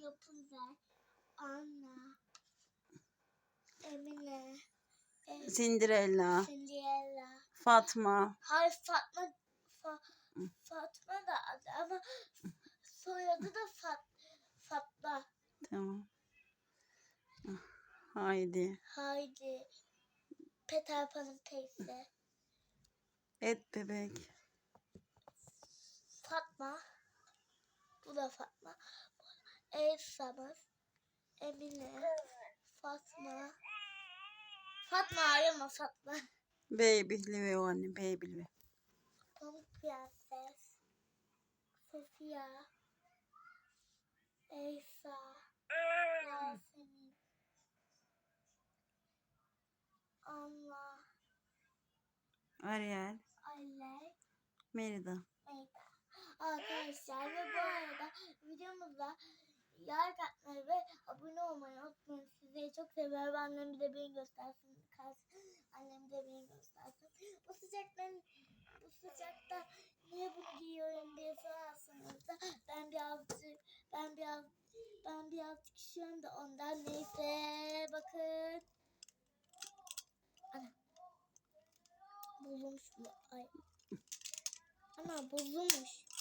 Rapunzel, Anna, Emine, e, Cinderella, Cinderella. Fatma. Hayır Fatma Fa, Fatma da adı ama soyadı da Fat, Fatma. Tamam. Haydi. Haydi. Peter Pan'ın teyze. Et bebek. Fatma. Bu da Fatma. Elsa'mız. Emine. Fatma. Fatma arama Fatma. Baby ve o anne. Baby ve. Pamuk Prenses. Sofia. Elsa. Yasemin. Anna. Ariel. Alex. Merida. Meyda. Arkadaşlar ve bu arada videomuzda like atmayı ve abone olmayı unutmayın. Sizleri çok seviyorum. Annem de beni göstersin. Kalsın. Annem de beni göstersin. Bu sıcakta bu sıcakta niye bunu giyiyorum diye sorarsanız da ben birazcık ben biraz ben birazcık üşüyorum da ondan neyse bakın. Ana. Bozulmuş bu. Ay. Ana bozulmuş.